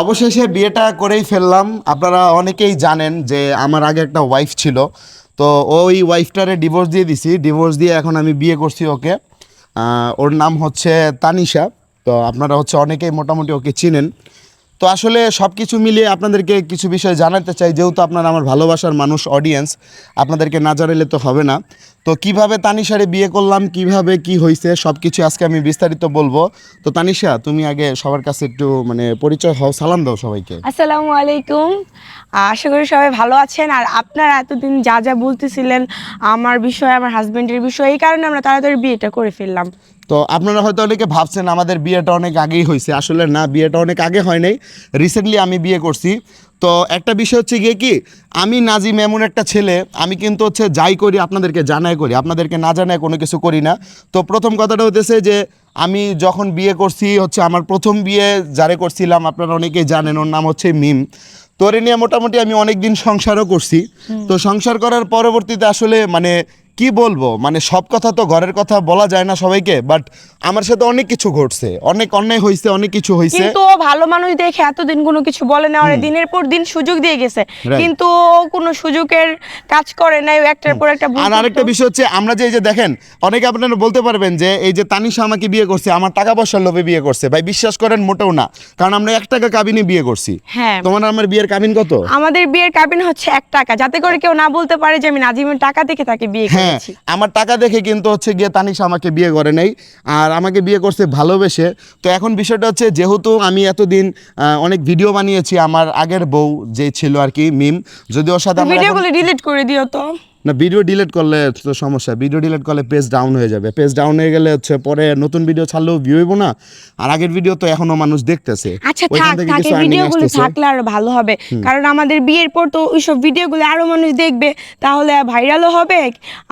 অবশেষে বিয়েটা করেই ফেললাম। আপনারা অনেকেই জানেন যে আমার আগে একটা ওয়াইফ ছিল। তো ওই ওয়াইফটারে ডিভোর্স দিয়ে দিছি। ডিভোর্স দিয়ে এখন আমি বিয়ে করছি ওকে। ওর নাম হচ্ছে তানিশা। তো আপনারা হচ্ছে অনেকেই মোটামুটি ওকে চিনেন। তো আসলে সব কিছু মিলিয়ে আপনাদেরকে কিছু বিষয় জানাতে চাই, যেহেতু আপনারা আমার ভালোবাসার মানুষ অডিয়েন্স আপনাদেরকে না জানালে তো হবে না। তো কীভাবে তানিশারে বিয়ে করলাম, কীভাবে কি হয়েছে সব কিছু আজকে আমি বিস্তারিত বলব। তো তানিশা, তুমি আগে সবার কাছে একটু মানে পরিচয় হও, সালাম দাও সবাইকে। আসসালামু আলাইকুম। আশা করি সবাই ভালো আছেন। আর আপনারা এতদিন যা যা বলতেছিলেন, আমার বিষয়ে, আমার হাজবেন্ডের বিষয়ে, এই কারণে আমরা তাড়াতাড়ি বিয়েটা করে ফেললাম। তো আপনারা হয়তো অনেকে ভাবছেন আমাদের বিয়েটা অনেক আগেই হয়েছে। আসলে না বিয়েটা অনেক আগে হয় নাই। রিসেন্টলি আমি বিয়ে করছি। তো একটা বিষয় হচ্ছে গিয়ে কি আমি নাজিম এমন একটা ছেলে আমি কিন্তু হচ্ছে যাই করি আপনাদেরকে জানাই করি আপনাদেরকে না জানায় কোনো কিছু করি না। তো প্রথম কথাটা হতেছে যে আমি যখন বিয়ে করছি হচ্ছে আমার প্রথম বিয়ে যারে করছিলাম আপনারা অনেকেই জানেন ওর নাম হচ্ছে মিম। তো ওরে নিয়ে মোটামুটি আমি অনেক দিন সংসারও করছি। তো সংসার করার পরবর্তীতে আসলে মানে কি বলব? মানে সব কথা তো ঘরের কথা বলা যায় না সবাইকে বাট আমার সাথে অনেক কিছু ঘটছে। অনেক অন্যায় হয়েছে অনেক কিছু হয়েছে কিন্তু ও ভালো মানুষ দেখে এতদিন কোনো কিছু বলে না ওরে দিনের পর দিন সুযোগ দিয়ে গেছে। কিন্তু ও কোনো সুযোগের কাজ করে নাই একটার পর একটা আর আরেকটা বিষয় হচ্ছে আমরা যে এই যে দেখেন অনেকে আপনারা বলতে পারবেন যে এই যে তানিশা আমাকে বিয়ে করছে আমার টাকা পয়সার লোভে বিয়ে করছে। ভাই বিশ্বাস করেন মোটেও না। কারণ আমরা এক টাকা কাবিনে বিয়ে করছি। হ্যাঁ। তোমার আমার বিয়ের কাবিন কত? আমাদের বিয়ের কাবিন হচ্ছে এক টাকা। যাতে করে কেউ না বলতে পারে যে আমি নাজিমের টাকা দেখে তাকে বিয়ে হ্যাঁ আমার টাকা দেখে কিন্তু হচ্ছে গিয়ে তানিশা আমাকে বিয়ে করে নাই আর আমাকে বিয়ে করছে ভালোবেসে। তো এখন বিষয়টা হচ্ছে যেহেতু আমি এতদিন আহ, অনেক ভিডিও বানিয়েছি আমার আগের বউ যে ছিল আর কি মিম যদি ওর সাথে ভিডিওগুলো ডিলিট করে দিও তো। না ভিডিও ডিলিট করলে তো সমস্যা। ভিডিও ডিলিট করলে পেজ ডাউন হয়ে যাবে। পেজ ডাউন হয়ে গেলে হচ্ছে পরে নতুন ভিডিও ছাড়লেও ভিউ হইব না। আর আগের ভিডিও তো এখনও মানুষ দেখতেছে। আচ্ছা থাক থেকে earning ভিডিওগুলো থাকলে আরও ভালো হবে। কারণ আমাদের বিয়ের পর তো ওইসব ভিডিওগুলো আরও মানুষ দেখবে। তাহলে ভাইরালও হবে।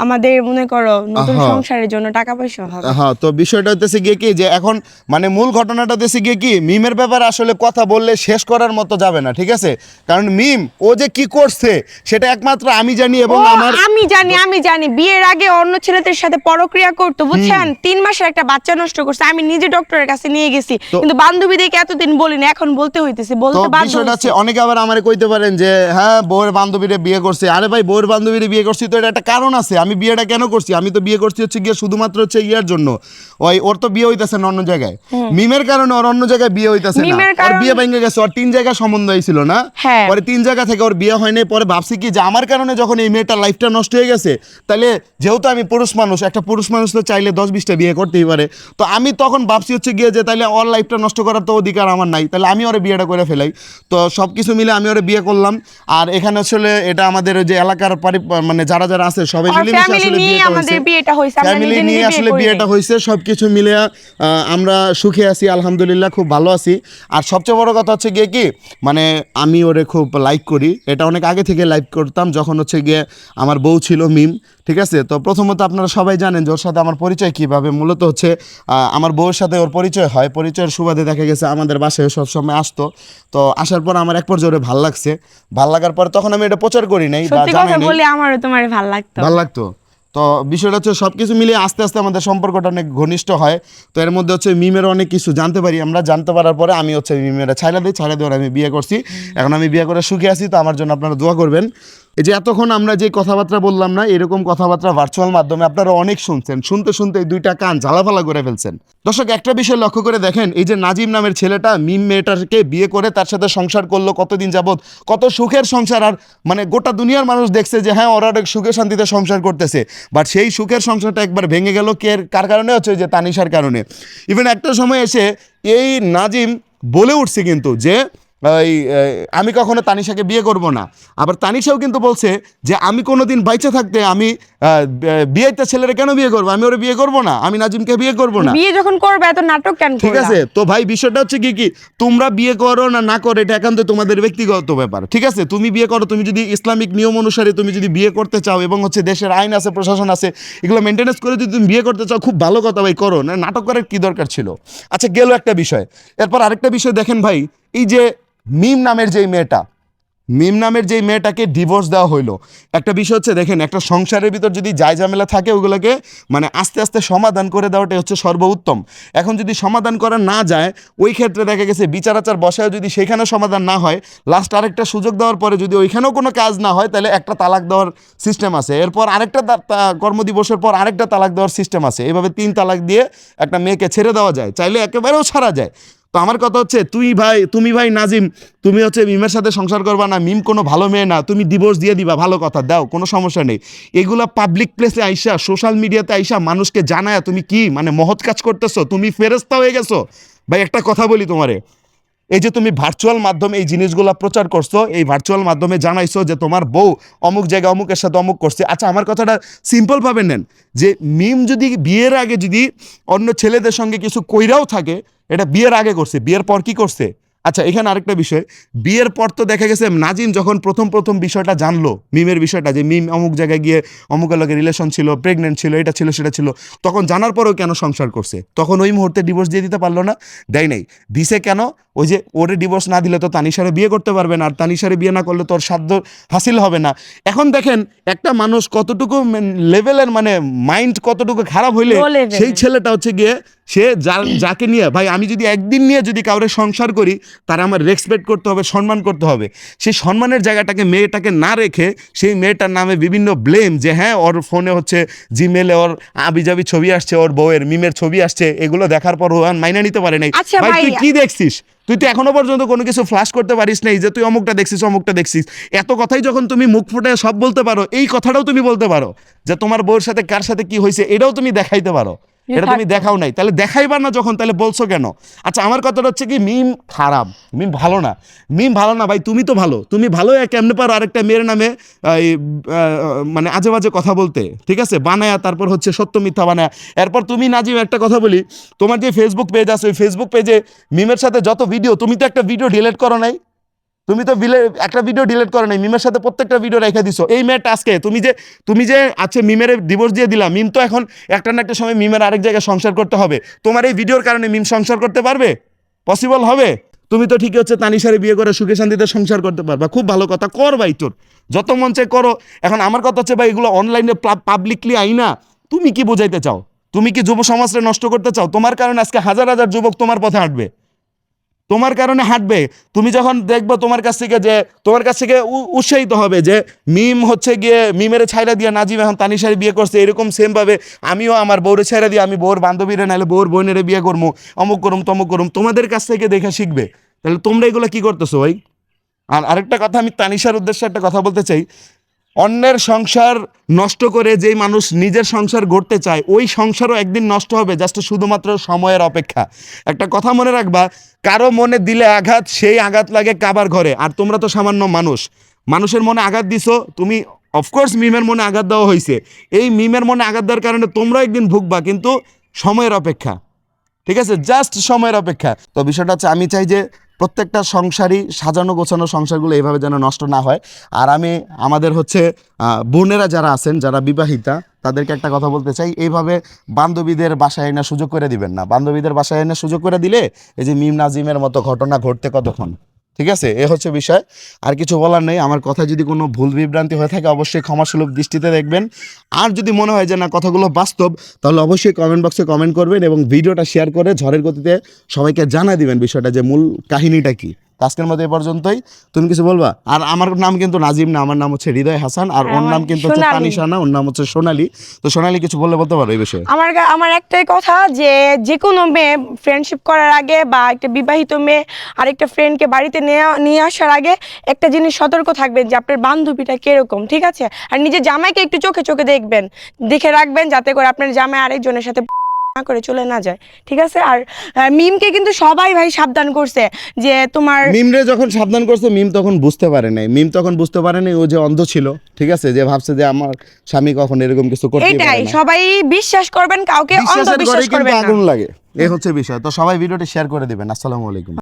আমাদের মনে করো নতুন সংসারের জন্য টাকা পয়সা হবে। হ্যাঁ তো বিষয়টা হতেছে গিয়ে কি যে এখন মানে মূল ঘটনাটা হতেছে গিয়ে কি মিমের ব্যাপারে আসলে কথা বললে শেষ করার মতো যাবে না ঠিক আছে? কারণ মিম ও যে কি করছে সেটা একমাত্র আমি জানি এবং আমার আমি জানি আমি জানি বিয়ের আগে অন্য ছেলেদের সাথে পরক্রিয়া করতো বুঝছেন? তিন মাসের একটা বাচ্চা নষ্ট করছে আমি নিজে ডক্টরের কাছে নিয়ে গেছি। কিন্তু বান্ধবীদেরকে এতদিন বলিনি এখন বলতে হইতেছে বলতে বাধ্য বিষয়টা হচ্ছে অনেকে আবার আমারে কইতে পারেন যে হ্যাঁ বউয়ের বান্ধবীরে বিয়ে করছে। আরে ভাই বউয়ের বান্ধবীরে বিয়ে করছি তো এটা একটা কারণ আছে। আমি বিয়েটা কেন করছি? আমি তো বিয়ে করছি হচ্ছে গিয়ে শুধুমাত্র হচ্ছে ইয়ার জন্য। ওই ওর তো বিয়ে হইতাছে না অন্য জায়গায়। মিমের কারণে ওর অন্য জায়গায় বিয়ে হইতাছে না। ওর বিয়ে ভেঙে গেছে ওর তিন জায়গায় সম্বন্ধ হয়েছিল না। হ্যাঁ। পরে তিন জায়গা থেকে ওর বিয়ে হয়নি পরে ভাবছি কি যে আমার কারণে যখন এই মেয়েটার লাইফটা নষ্ট হয়ে গেছে। তাহলে যেহেতু আমি পুরুষ মানুষ একটা পুরুষ মানুষ তো চাইলে দশ বিশটা বিয়ে করতেই পারে। তো আমি তখন ভাবছি হচ্ছে গিয়ে যে তাহলে ওর লাইফটা নষ্ট করার তো অধিকার আমার নাই। তাহলে আমি ওরে বিয়েটা করে ফেলাই। তো সব কিছু মিলে আমি ওরে বিয়ে করলাম। আর এখানে আসলে এটা আমাদের যে এলাকার পারি- মানে যারা যারা আছে সবাই মিলে আসলে বিয়েটা হয়েছে। ফ্যামিলি নিয়ে আসলে বিয়েটা হয়েছে সব কিছু মিলে আমরা সুখে আছি আলহামদুলিল্লাহ খুব ভালো আছি। আর সবচেয়ে বড় কথা হচ্ছে গিয়ে কি মানে আমি ওরে খুব লাইক করি। এটা অনেক আগে থেকে লাইক করতাম যখন হচ্ছে গিয়ে আমার বউ ছিল মিম ঠিক আছে? তো প্রথমত আপনারা সবাই জানেন যে ওর সাথে আমার পরিচয় কীভাবে মূলত হচ্ছে আমার বউয়ের সাথে ওর পরিচয় হয়। পরিচয়ের সুবাদে দেখা গেছে আমাদের বাসায় সবসময় আসতো। তো আসার পর আমার এক পর্যায়ে ভালো লাগছে। ভালো লাগার পর তখন আমি এটা প্রচার করি নাই বা কথা জানাই আমারও তোমার ভালো লাগতো। ভালো লাগতো। তো বিষয়টা হচ্ছে সব কিছু মিলিয়ে আস্তে আস্তে আমাদের সম্পর্কটা অনেক ঘনিষ্ঠ হয়। তো এর মধ্যে হচ্ছে মিমের অনেক কিছু জানতে পারি আমরা। জানতে পারার পরে আমি হচ্ছে মিমের ছাইলা দিই ছাইলা দিয়ে আমি বিয়ে করছি। এখন আমি বিয়ে করে সুখে আছি তো আমার জন্য আপনারা দোয়া করবেন। এই যে এতক্ষণ আমরা যে কথাবার্তা বললাম না, এরকম কথাবার্তা ভার্চুয়াল মাধ্যমে আপনারা অনেক শুনছেন। শুনতে শুনতে এই দুইটা কান ঝালাফালা করে ফেলছেন। দর্শক, একটা বিষয় লক্ষ্য করে দেখেন, এই যে নাজিম নামের ছেলেটা মিম মেয়েটাকে বিয়ে করে তার সাথে সংসার করল কতদিন যাবৎ, কত সুখের সংসার আর মানে গোটা দুনিয়ার মানুষ দেখছে যে হ্যাঁ ওরা অনেক সুখে শান্তিতে সংসার করতেছে। বাট সেই সুখের সংসারটা একবার ভেঙে গেল, কে কার কারণে হচ্ছে যে তানিশার কারণে। ইভেন একটা সময় এসে এই নাজিম বলে উঠছে কিন্তু যে এই, আমি কখনো তানিশাকে বিয়ে করব না। আবার তানিশাও কিন্তু বলছে যে আমি কোনোদিন বাইচে থাকতে আমি বিয়েতে ছেলেরা কেন বিয়ে করব? আমি ওরা বিয়ে করব না। আমি নাজিমকে বিয়ে করব না। বিয়ে যখন করবে এত নাটক কেন ঠিক আছে? তো ভাই বিষয়টা হচ্ছে কি কি তোমরা বিয়ে করো না না করো এটা একান্ত তোমাদের ব্যক্তিগত ব্যাপার। ঠিক আছে? তুমি বিয়ে করো তুমি যদি ইসলামিক নিয়ম অনুসারে তুমি যদি বিয়ে করতে চাও এবং হচ্ছে দেশের আইন আছে প্রশাসন আছে এগুলো মেনটেনেন্স করে যদি তুমি বিয়ে করতে চাও খুব ভালো কথা ভাই করো। না নাটক করার কি দরকার ছিল? আচ্ছা গেল একটা বিষয়। এরপর আরেকটা বিষয় দেখেন ভাই এই যে মিম নামের যেই মেয়েটা, মিম নামের যেই মেয়েটাকে ডিভোর্স দেওয়া হইল। একটা বিষয় হচ্ছে, দেখেন, একটা সংসারের ভিতর যদি যাই ঝামেলা থাকে, ওগুলোকে মানে আস্তে আস্তে সমাধান করে দেওয়াটাই হচ্ছে সর্বোত্তম। এখন যদি সমাধান করা না যায়, ওই ক্ষেত্রে দেখা গেছে বিচার আচার বসায় যদি সেখানে সমাধান না হয় লাস্ট আরেকটা সুযোগ দেওয়ার পরে যদি ওইখানেও কোনো কাজ না হয়, তাহলে একটা তালাক দেওয়ার সিস্টেম আছে। এরপর আরেকটা কর্মদিবসের পর আরেকটা তালাক দেওয়ার সিস্টেম আছে। এভাবে তিন তালাক দিয়ে একটা মেয়েকে ছেড়ে দেওয়া যায়। চাইলে একেবারেও ছাড়া যায়। তো আমার কথা হচ্ছে, তুই ভাই, তুমি ভাই নাজিম, তুমি হচ্ছে মিমের সাথে সংসার করবা না, মিম কোনো ভালো মেয়ে না, তুমি ডিভোর্স দিয়ে দিবা, ভালো কথা, দাও, কোনো সমস্যা নেই। এগুলা পাবলিক প্লেসে আইসা সোশ্যাল মিডিয়াতে আইসা মানুষকে জানায় তুমি কি মানে মহৎ কাজ করতেছো, তুমি ফেরস্তা হয়ে গেছো। ভাই, একটা কথা বলি তোমারে এই যে তুমি ভার্চুয়াল মাধ্যমে এই জিনিসগুলো প্রচার করছ, এই ভার্চুয়াল মাধ্যমে জানাইছো যে তোমার বউ অমুক জায়গায় অমুকের সাথে অমুক করছে। আচ্ছা আমার কথাটা সিম্পলভাবে নেন, যে মিম যদি বিয়ের আগে যদি অন্য ছেলেদের সঙ্গে কিছু কইরাও থাকে, এটা বিয়ের আগে করছে, বিয়ের পর কি করছে? আচ্ছা এখানে আরেকটা বিষয়। বিয়ের পর তো দেখা গেছে নাজিম যখন প্রথম প্রথম বিষয়টা জানলো মিমের বিষয়টা যে মিম অমুক জায়গায় গিয়ে অমুকের লগে রিলেশন ছিল প্রেগনেন্ট ছিল এটা ছিল সেটা ছিল তখন জানার পরেও কেন সংসার করছে? তখন ওই মুহূর্তে ডিভোর্স দিয়ে দিতে পারল না দেয় নাই। দিছে কেন? ওই যে ওরে ডিভোর্স না দিলে তো তানিশারে বিয়ে করতে পারবে না আর তানিশারে বিয়ে না করলে তোর সাধ্য হাসিল হবে না। এখন দেখেন একটা মানুষ কতটুকু লেভেলের মানে মাইন্ড কতটুকু খারাপ হইলে সেই ছেলেটা হচ্ছে গিয়ে সে যার যাকে নিয়ে ভাই আমি যদি একদিন নিয়ে যদি কাউরে সংসার করি তার আমার রেসপেক্ট করতে হবে সম্মান করতে হবে। সেই সম্মানের জায়গাটাকে মেয়েটাকে না রেখে সেই মেয়েটার নামে বিভিন্ন ব্লেম যে হ্যাঁ ওর ফোনে হচ্ছে জিমেলে ওর আবিজাবি ছবি আসছে ওর বউয়ের মিমের ছবি আসছে এগুলো দেখার পর আর মাইনা নিতে পারে নাই। আচ্ছা ভাই ভাই, তুই কি দেখছিস? তুই তো এখনও পর্যন্ত কোনো কিছু ফ্লাশ করতে পারিস নাই যে তুই অমুকটা দেখছিস অমুকটা দেখছিস। এত কথাই যখন তুমি মুখ ফুটে সব বলতে পারো এই কথাটাও তুমি বলতে পারো যে তোমার বউয়ের সাথে কার সাথে কি হয়েছে এটাও তুমি দেখাইতে পারো। এটা তুমি দেখাও নাই। তাহলে দেখাইবার না যখন তাহলে বলছো কেন? আচ্ছা আমার কথাটা হচ্ছে কি মিম খারাপ। মিম ভালো না। মিম ভালো না ভাই তুমি তো ভালো। তুমি ভালো কেমনে পারো আরেকটা মেয়ের নামে মানে আজে বাজে কথা বলতে। ঠিক আছে? বানায়া তারপর হচ্ছে সত্য মিথ্যা বানায়া। এরপর তুমি নাজিম একটা কথা বলি তোমার যে ফেসবুক পেজ আছে ওই ফেসবুক পেজে মিমের সাথে যত ভিডিও তুমি তো একটা ভিডিও ডিলিট করো নাই। তুমি তো বিলে- একটা ভিডিও ডিলিট করো নাই, মিমের সাথে প্রত্যেকটা ভিডিও রেখে দিছো। এই মেয়েটা আজকে, তুমি যে তুমি যে আচ্ছা মিমের ডিভোর্স দিয়ে দিলা, মিম তো এখন একটা না একটা সময় মিমের আরেক জায়গায় সংসার করতে হবে। তোমার এই ভিডিওর কারণে মিম সংসার করতে পারবে? পসিবল হবে? তুমি তো ঠিকই হচ্ছে তানিশারে বিয়ে করে সুখে শান্তিতে সংসার করতে পারবা। খুব ভালো কথা, কর ভাই তোর। যত মন চায় করো। এখন আমার কথা হচ্ছে ভাই, এগুলো অনলাইনে পাবলিকলি আইনা তুমি কি বোঝাইতে চাও? তুমি কি যুব সমাজকে নষ্ট করতে চাও? তোমার কারণে আজকে হাজার হাজার যুবক তোমার পথে হাঁটবে। তোমার কারণে হাঁটবে। তুমি যখন দেখব তোমার কাছ থেকে যে, তোমার কাছ থেকে উৎসাহিত হবে যে, মিম হচ্ছে গিয়ে মিমের ছাইরা দিয়ে নাজিম এখন তানিশারি বিয়ে করছে, এরকম সেম ভাবে আমিও আমার বউরে ছাইরা দিয়ে আমি বউর বান্ধবীরে নাহলে বউর বোনেরে বিয়ে করব অমুক করুম, তমুক করুম, তোমাদের কাছ থেকে দেখে শিখবে। তাহলে তোমরা এগুলো কি করতেছো ভাই? আর আরেকটা কথা আমি তানিশার উদ্দেশ্যে একটা কথা বলতে চাই। অন্যের সংসার নষ্ট করে যেই মানুষ নিজের সংসার গড়তে চায়, ওই সংসারও একদিন নষ্ট হবে জাস্ট শুধুমাত্র সময়ের অপেক্ষা। একটা কথা মনে রাখবা, কারও মনে দিলে আঘাত, সেই আঘাত লাগে কাবার ঘরে, আর তোমরা তো সামান্য মানুষ। মানুষের মনে আঘাত দিছো, তুমি অফকোর্স মিমের মনে আঘাত দেওয়া হয়েছে এই মিমের মনে আঘাত দেওয়ার কারণে তোমরা একদিন ভুগবা, কিন্তু সময়ের অপেক্ষা। ঠিক আছে? জাস্ট সময়ের অপেক্ষা। তো বিষয়টা হচ্ছে, আমি চাই যে প্রত্যেকটা সংসারই সাজানো গোছানো সংসারগুলো এইভাবে যেন নষ্ট না হয়। আর আমি, আমাদের হচ্ছে বোনেরা যারা আছেন, যারা বিবাহিতা, তাদেরকে একটা কথা বলতে চাই। এইভাবে বান্ধবীদের বাসায় এনে সুযোগ করে দিবেন না। বান্ধবীদের বাসায় এনে সুযোগ করে দিলে এই যে মিম নাজিমের মতো ঘটনা ঘটতে কতক্ষণ? ঠিক আছে? এ হচ্ছে বিষয়। আর কিছু বলার নেই। আমার কথা যদি কোনো ভুল বিভ্রান্তি হয়ে থাকে, অবশ্যই ক্ষমাসুলভ দৃষ্টিতে দেখবেন। আর যদি মনে হয় যে না, কথাগুলো বাস্তব, তাহলে অবশ্যই কমেন্ট বক্সে কমেন্ট করবেন এবং ভিডিওটা শেয়ার করে ঝড়ের গতিতে সবাইকে জানা দিবেন বিষয়টা যে মূল কাহিনীটা কি। আজকের মতো এ পর্যন্তই। তুমি কিছু বলবা? আর আমার নাম কিন্তু নাজিম না আমার নাম হচ্ছে হৃদয় হাসান আর ওর নাম কিন্তু হচ্ছে। তানিশা না ওর নাম হচ্ছে সোনালী। তো সোনালী কিছু বললে বলতে পারো এই বিষয়ে। আমার আমার একটাই কথা যে যে কোনো মেয়ে ফ্রেন্ডশিপ করার আগে বা একটা বিবাহিত মেয়ে আরেকটা ফ্রেন্ডকে বাড়িতে নিয়ে আসার আগে একটা জিনিস সতর্ক থাকবেন যে আপনার বান্ধবীটা কীরকম ঠিক আছে? আর নিজের জামাইকে একটু চোখে চোখে দেখবেন দেখে রাখবেন যাতে করে আপনার জামাই আরেকজনের সাথে না করে চলে না যায় ঠিক আছে? আর মিমকে কিন্তু সবাই ভাই সাবধান করছে যে তোমার মিমরে যখন সাবধান করছে মিম তখন বুঝতে পারে নাই। মিম তখন বুঝতে পারে নাই ও যে অন্ধ ছিল ঠিক আছে? যে ভাবছে যে আমার স্বামী কখন এরকম কিছু করতে পারে এটাই সবাই বিশ্বাস করবেন কাউকে অন্ধ বিশ্বাস করবেন না। আগুন লাগে এই হচ্ছে বিষয়। তো সবাই ভিডিওটি শেয়ার করে দিবেন। আসসালামু আলাইকুম।